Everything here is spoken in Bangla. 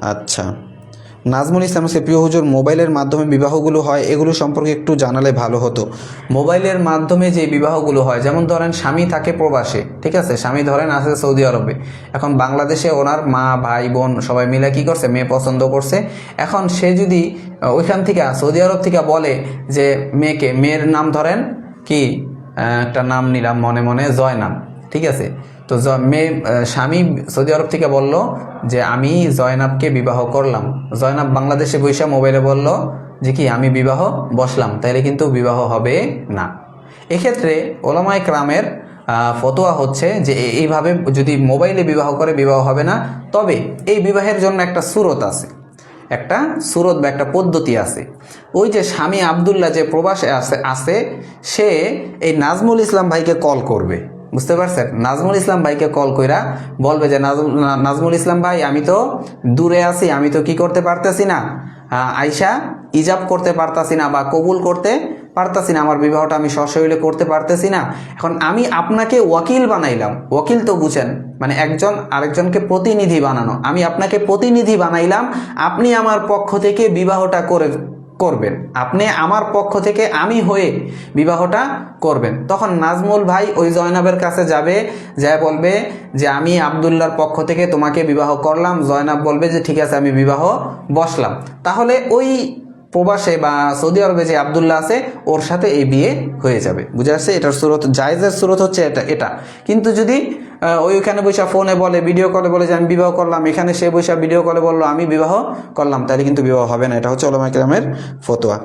আচ্ছা। নাজমুল ইসলাম সে প্রিয় হুজুর, মোবাইলের মাধ্যমে বিবাহগুলো হয়, এগুলো সম্পর্কে একটু জানালে ভালো হতো। মোবাইলের মাধ্যমে যে বিবাহগুলো হয়, যেমন ধরেন স্বামী থাকে প্রবাসে, ঠিক আছে? স্বামী ধরেন আছে সৌদি আরবে। এখন বাংলাদেশে ওনার মা, ভাই, বোন সবাই মিলে কি করছে? মেয়ে পছন্দ করছে। এখন সে যদি ওইখান থেকে, সৌদি আরব থেকে বলে যে মেয়েকে, মেয়ের নাম ধরেন কি? একটা নাম নিলাম মনে মনে জয়নাম ঠিক আছে? তো মেয়ে স্বামী সৌদি আরব থেকে বলল যে, আমি জয়নাবকে বিবাহ করলাম। জয়নাব বাংলাদেশে বৈশা মোবাইলে বলল যে, কি, আমি বিবাহ বসলাম, তাইলে কিন্তু বিবাহ হবে না। এক্ষেত্রে ওলামায় ক্রামের ফতোয়া হচ্ছে যে এইভাবে যদি মোবাইলে বিবাহ করে, বিবাহ হবে না। তবে এই বিবাহের জন্য একটা সুরত আছে, একটা সুরত বা একটা পদ্ধতি আছে। ওই যে স্বামী আবদুল্লাহ যে প্রবাসে আছে আছে, সে এই নাজমুল ইসলাম ভাইকে কল করবে। বুঝতে পারছেন? নাজমুল ইসলাম ভাইকে কল কইরা বলবে যে নাজমুল ইসলাম ভাই, আমি তো দূরে আছি, আমি তো কি করতে পারতেছি না? আইসা ইজাব করতে পারতাছি না বা কবুল করতে পারতাছি না, আমার বিবাহটা আমি সশরীরে করতে পারতেছি না। এখন আমি আপনাকে ওয়াকিল বানাইলাম। ওয়াকিল তো বুঝেন মানে একজন, আরেকজনকে প্রতিনিধি বানানো। আমি আপনাকে প্রতিনিধি বানাইলাম, আপনি আমার পক্ষ থেকে বিবাহটা করে করবেন। আপনি আমার পক্ষ থেকে আমি হয়ে বিবাহটা করবেন। তখন নাজমুল ভাই ওই জয়নাবের কাছে যাবে যা বলবে যে, আমি আবদুল্লার পক্ষ থেকে তোমাকে বিবাহ করলাম। জয়নাব বলবে যে, ঠিক আছে, আমি বিবাহ বসলাম। তাহলে ওই প্রবাসে বা সৌদি আরবে যে আবদুল্লাহ আছে, ওর সাথে এই বিয়ে হয়ে যাবে। বুঝে আসছে? এটার স্রোত, জায়েজের স্রোত হচ্ছে এটা এটা। কিন্তু যদি ওইখানে বৈশা ফোনে বলে ভিডিও কলে বলে যে, আমি বিবাহ করলাম। এখানে সে বৈশা ভিডিও কলে বলল, আমি বিবাহ করলাম। তাহলে কিন্তু বিবাহ হবে না। এটা হচ্ছে ওলামা কিরামের ফতোয়া।